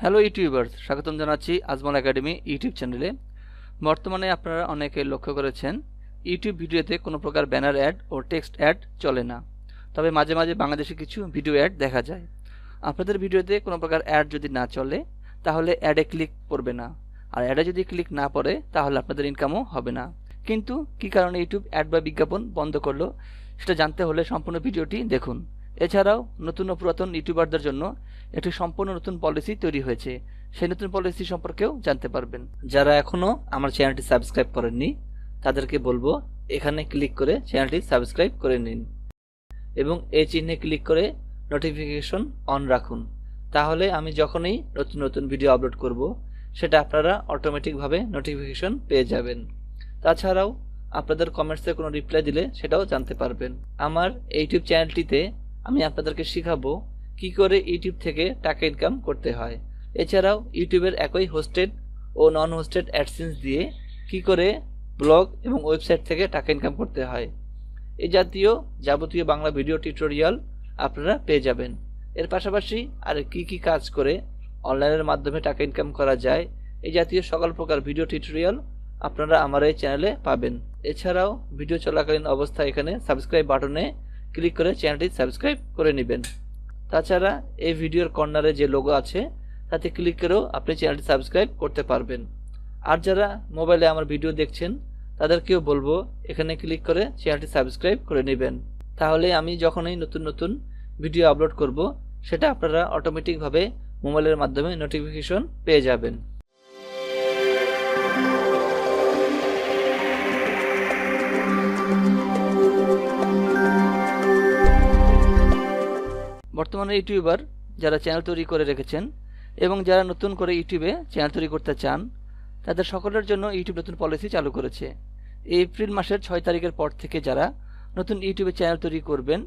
Hello YouTubers স্বাগতম জানাচ্ছি Ajmal academy YouTube চ্যানেলে। বর্তমানে আপনারা অনেকে লক্ষ্য করেছেন, ইউটিউব ভিডিওতে কোনো প্রকার ব্যানার অ্যাড ও টেক্সট অ্যাড চলে না। তবে মাঝে মাঝে বাংলাদেশে কিছু ভিডিও অ্যাড দেখা যায়। আপনাদের ভিডিওতে কোনো প্রকার অ্যাড যদি না চলে, তাহলে অ্যাডে ক্লিক করবে না। আর অ্যাডে যদি ক্লিক না পড়ে, তাহলে আপনাদের ইনকামও হবে না। কিন্তু কী কারণে ইউটিউব অ্যাড বা বিজ্ঞাপন বন্ধ করল, সেটা জানতে হলে সম্পূর্ণ ভিডিওটি দেখুন। এছাড়াও নতুন ও পুরাতন ইউটিউবারদের জন্য একটি সম্পূর্ণ নতুন পলিসি তৈরি হয়েছে। সেই নতুন পলিসি সম্পর্কেও জানতে পারবেন। যারা এখনও আমার চ্যানেলটি সাবস্ক্রাইব করেননি, তাদেরকে বলব এখানে ক্লিক করে চ্যানেলটি সাবস্ক্রাইব করে নিন এবং এই চিহ্নে ক্লিক করে নোটিফিকেশন অন রাখুন। তাহলে আমি যখনই নতুন নতুন ভিডিও আপলোড করব, সেটা আপনারা অটোমেটিকভাবে নোটিফিকেশন পেয়ে যাবেন। তাছাড়াও আপনাদের কমেন্টসে কোনো রিপ্লাই দিলে সেটাও জানতে পারবেন। আমার ইউটিউব চ্যানেলটিতে আমি আপনাদেরকে শেখাবো কি করে ইউটিউব থেকে টাকা ইনকাম করতে হয়। এছাড়াও ইউটিউবের একই হোস্টেড ও নন হোস্টেড অ্যাডসেন্স দিয়ে কি করে ব্লগ এবং ওয়েবসাইট থেকে টাকা ইনকাম করতে হয়। এই জাতীয় যাবতীয় বাংলা ভিডিও টিউটোরিয়াল আপনারা পেয়ে যাবেন। এর পাশাপাশি আর কি কি কাজ করে অনলাইনের মাধ্যমে টাকা ইনকাম করা যায় এই জাতীয় সকল প্রকার ভিডিও টিউটোরিয়াল আপনারা আমার এই চ্যানেলে পাবেন। এছাড়াও ভিডিও চলাকালীন অবস্থায় এখানে সাবস্ক্রাইব বাটনে ক্লিক করে চ্যানেলটি সাবস্ক্রাইব করে নেবেন। তাছাড়া এই ভিডিওর কর্নারে যে লোগো আছে, তাতে ক্লিক করেও আপনি চ্যানেলটি সাবস্ক্রাইব করতে পারবেন। আর যারা মোবাইলে আমার ভিডিও দেখছেন, তাদেরকেও বলব, এখানে ক্লিক করে চ্যানেলটি সাবস্ক্রাইব করে নেবেন। তাহলে আমি যখনই নতুন নতুন ভিডিও আপলোড করব, সেটা আপনারা অটোমেটিকভাবে মোবাইলের মাধ্যমে নোটিফিকেশন পেয়ে যাবেন। বর্তমানে ইউটিউবার যারা চ্যানেল তৈরি করে রেখেছেন এবং যারা নতুন করে ইউটিউবে চ্যানেল তৈরি করতে চান, তাদের সকলের জন্য ইউটিউব নতুন পলিসি চালু করেছে। এপ্রিল মাসের ছয় তারিখের পর থেকে যারা নতুন ইউটিউবে চ্যানেল তৈরি করবেন,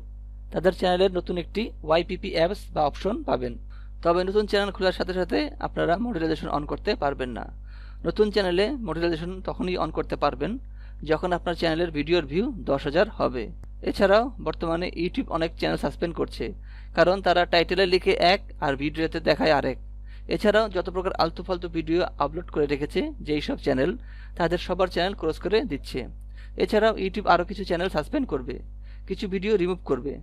তাদের চ্যানেলের নতুন একটি ওয়াইপিপি অ্যাপস বা অপশন পাবেন। তবে নতুন চ্যানেল খোলার সাথে সাথে আপনারা মডিলাইজেশন অন করতে পারবেন না। নতুন চ্যানেলে মডিলাইজেশন তখনই অন করতে পারবেন যখন আপনার চ্যানেলের ভিডিওর ভিউ দশ হাজার হবে। এছাড়াও বর্তমানে ইউটিউব অনেক চ্যানেল সাসপেন্ড করছে, কারণ তারা টাইটেলে লিখে এক আর ভিডিওতে দেখায় আরেক। এছাড়াও যত প্রকার আলতু ফালতু ভিডিও আপলোড করে রেখেছে, যেই সব চ্যানেল তাদের সবার চ্যানেল ক্রস করে দিচ্ছে। এছাড়াও ইউটিউব আরও কিছু চ্যানেল সাসপেন্ড করবে, কিছু ভিডিও রিমুভ করবে,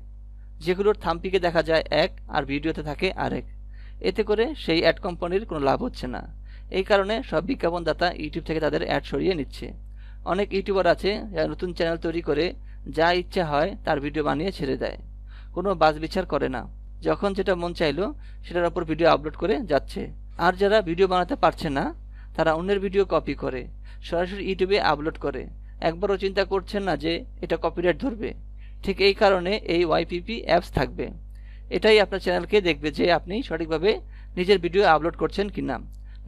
যেগুলোর থাম্পিকে দেখা যায় এক আর ভিডিওতে থাকে আরেক। এতে করে সেই অ্যাড কোম্পানির কোনো লাভ হচ্ছে না। এই কারণে সব বিজ্ঞাপনদাতা ইউটিউব থেকে তাদের অ্যাড সরিয়ে নিচ্ছে। অনেক ইউটিউবার আছে, যারা নতুন চ্যানেল তৈরি করে যা ইচ্ছা হয় তার ভিডিও বানিয়ে ছেড়ে দেয়। কোনো বাজ বিচার করে না। যখন যেটা মন চাইলো, সেটার ওপর ভিডিও আপলোড করে যাচ্ছে। আর যারা ভিডিও বানাতে পারছে না, তারা অন্যের ভিডিও কপি করে, সরাসরি ইউটিউবে আপলোড করে। একবারও চিন্তা করছেন না যে এটা কপিরাইট ধরবে। ঠিক এই কারণে এই ওয়াইপিপি অ্যাপস থাকবে। এটাই আপনার চ্যানেলকে দেখবে যে আপনি সঠিকভাবে নিজের ভিডিও আপলোড করছেন কি না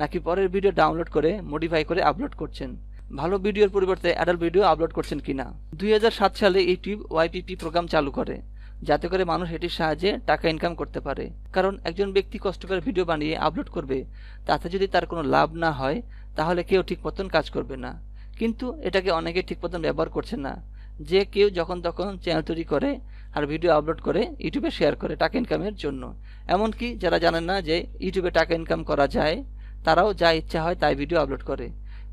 নাকি পরের ভিডিও ডাউনলোড করে মডিফাই করে আপলোড করছেন। ভালো ভিডিওর পরিবর্তে অ্যাডাল্ট ভিডিও আপলোড করছেন কিনা? দুই হাজার সাত সালে ইউটিউব ওয়াইপিপি প্রোগ্রাম চালু করে, যাতে করে মানুষ এটির সাহায্যে টাকা ইনকাম করতে পারে। কারণ একজন ব্যক্তি কষ্ট করে ভিডিও বানিয়ে আপলোড করবে, তাতে যদি তার কোনো লাভ না হয়, তাহলে কেউ ঠিক মতন কাজ করবে না। কিন্তু এটাকে অনেকে ঠিক মতন ব্যবহার করছে না। যে কেউ যখন তখন চ্যানেল তৈরি করে আর ভিডিও আপলোড করে ইউটিউবে শেয়ার করে টাকা ইনকামের জন্য। এমনকি যারা জানেন না যে ইউটিউবে টাকা ইনকাম করা যায়, তারাও যা ইচ্ছা হয় তাই ভিডিও আপলোড করে।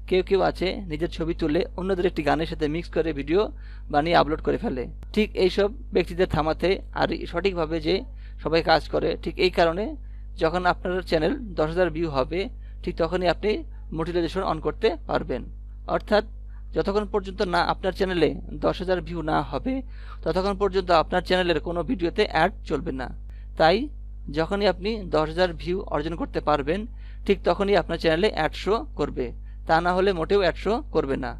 কেউ কেউ আছে নিজের ছবি তুলে অন্যদের একটি গানের সাথে মিক্স করে ভিডিও বানিয়ে আপলোড করে ফেলে। ঠিক এইসব ব্যক্তিদের থামাতে আর সঠিকভাবে যে সবাই কাজ করে, ঠিক এই কারণে যখন আপনার চ্যানেল দশ হাজার ভিউ হবে, ঠিক তখনই আপনি মোটিলাইজেশন অন করতে পারবেন। অর্থাৎ যতক্ষণ পর্যন্ত না আপনার চ্যানেলে দশ হাজার ভিউ না হবে, ততক্ষণ পর্যন্ত আপনার চ্যানেলের কোনো ভিডিওতে অ্যাড চলবে না। তাই যখনই আপনি দশ হাজার ভিউ অর্জন করতে পারবেন, ঠিক তখনই আপনার চ্যানেলে অ্যাড শো করবে। তা না হলে মোটেও অ্যাডশো করবে না।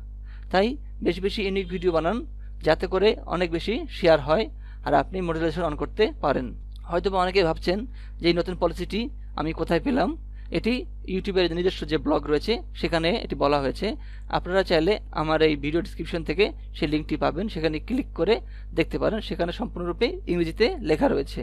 তাই বেশি বেশি ইউনিক ভিডিও বানান, যাতে করে অনেক বেশি শেয়ার হয় আর আপনি মোটিভেশন অন করতে পারেন। হয়তো বা অনেকে ভাবছেন যে এই নতুন পলিসিটি আমি কোথায় পেলাম? এটি ইউটিউবের নিজস্ব যে ব্লগ রয়েছে, সেখানে এটি বলা হয়েছে। আপনারা চাইলে আমার এই ভিডিও ডিসক্রিপশন থেকে সেই লিঙ্কটি পাবেন। সেখানে ক্লিক করে দেখতে পারেন। সেখানে সম্পূর্ণরূপে ইংরেজিতে লেখা রয়েছে।